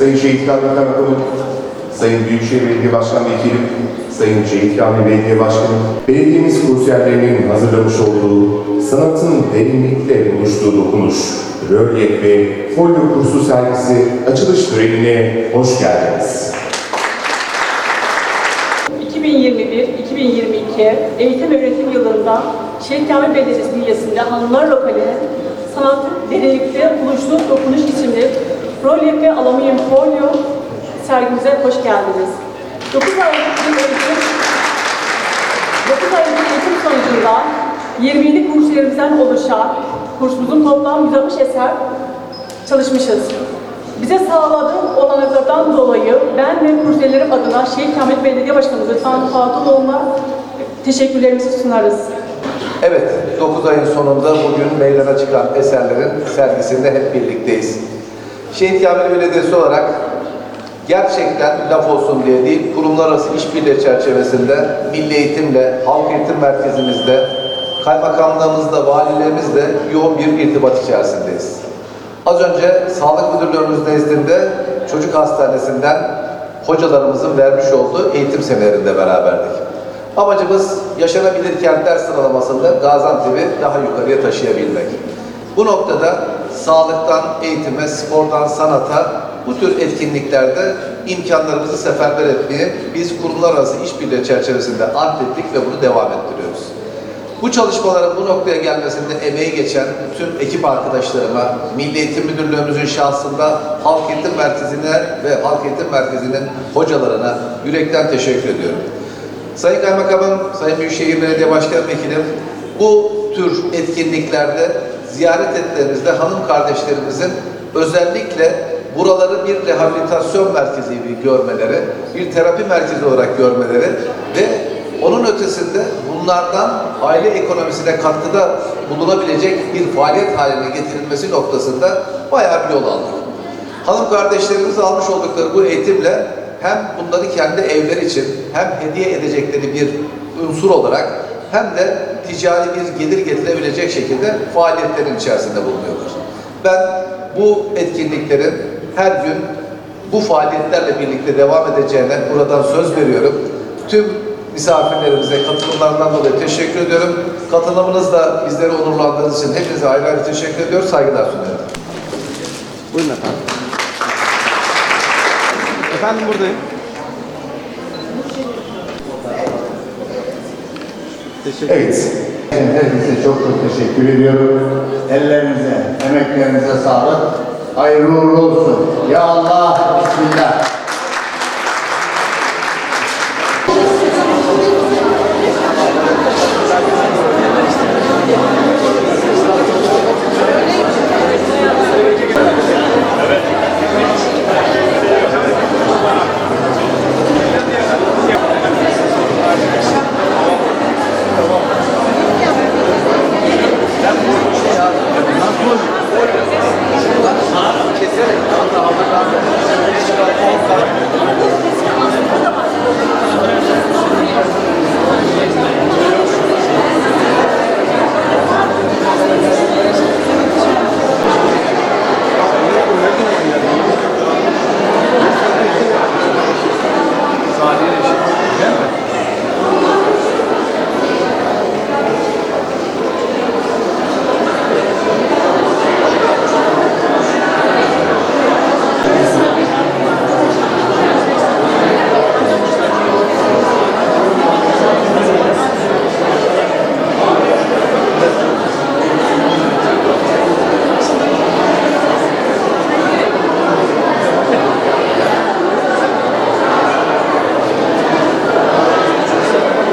Sayın Şehit Kamil Karakoğlu, Sayın Büyükşehir Belediye Başkan Vekilim, Sayın Şehit Kamil Belediye Başkanı, belediyemiz kursiyerlerinin hazırlamış olduğu sanatın derinlikle buluştuğu dokunuş, rölyef ve folyo kursu sergisi açılış törenine hoş geldiniz. 2021-2022 eğitim öğretim yılında Şehit Kamil Belediyesi bünyesinde Hanımlar Lokali'nin sanatın derinlikte buluştuğu dokunuş isimli rolyef ve alüminyum folyo sergimize hoş geldiniz. 9 aylık eğitim 9 aylık eğitim sonucunda 27 kursiyerimizden oluşan kursumuzun toplam 160 eser çalışmışız. Bize sağladığı olanaklardan dolayı ben ve kursiyerlerim adına Şehit Kamil Belediye Başkanımıza Tan Fatuloğlu'na teşekkürlerimizi sunarız. Evet, 9 ayın sonunda bugün meydana çıkan eserlerin sergisinde hep birlikteyiz. Şehit Kamil Belediyesi olarak gerçekten laf olsun diye değil, kurumlar arası işbirliği çerçevesinde Milli Eğitimle, Halk Eğitim Merkezimizde, Kaymakamlığımızda, Valiliğimizle yoğun bir irtibat içerisindeyiz. Az önce Sağlık Müdürlüğümüz nezdinde Çocuk Hastanesi'nden hocalarımızın vermiş olduğu eğitim seminerinde beraberdik. Amacımız yaşanabilir kentler sıralamasında Gaziantep'i daha yukarıya taşıyabilmek. Bu noktada sağlıktan eğitime, spordan sanata bu tür etkinliklerde imkanlarımızı seferber etmeye biz kurumlar arası işbirliği çerçevesinde atlettik ve bunu devam ettiriyoruz. Bu çalışmaların bu noktaya gelmesinde emeği geçen tüm ekip arkadaşlarıma, Milli Eğitim Müdürlüğümüzün şahsında Halk Eğitim Merkezi'ne ve Halk Eğitim Merkezi'nin hocalarına yürekten teşekkür ediyorum. Sayın Kaymakamım, Sayın Büyükşehir Belediye Başkan Vekilim, bu tür etkinliklerde ziyaret ettiğinizde hanım kardeşlerimizin özellikle buraları bir rehabilitasyon merkezi gibi görmeleri, bir terapi merkezi olarak görmeleri ve onun ötesinde bunlardan aile ekonomisine katkıda bulunabilecek bir faaliyet haline getirilmesi noktasında bayağı bir yol aldık. Hanım kardeşlerimiz almış oldukları bu eğitimle hem bunları kendi evleri için hem hediye edecekleri bir unsur olarak hem de ticari bir gelir getirebilecek şekilde faaliyetlerin içerisinde bulunuyorlar. Ben bu etkinliklerin her gün bu faaliyetlerle birlikte devam edeceğine buradan söz veriyorum. Tüm misafirlerimize katılımlarından dolayı teşekkür ediyorum. Katılımınızla bizleri onurlandırdığınız için hepinize ayrı ayrı teşekkür ediyor, saygılar sunuyorum. Buyurun efendim. Efendim buradayım. Teşekkür Evet, Herkese çok çok teşekkür ediyorum. Ellerinize, emeklerinize sağlık. Hayırlı uğurlu olsun. Ya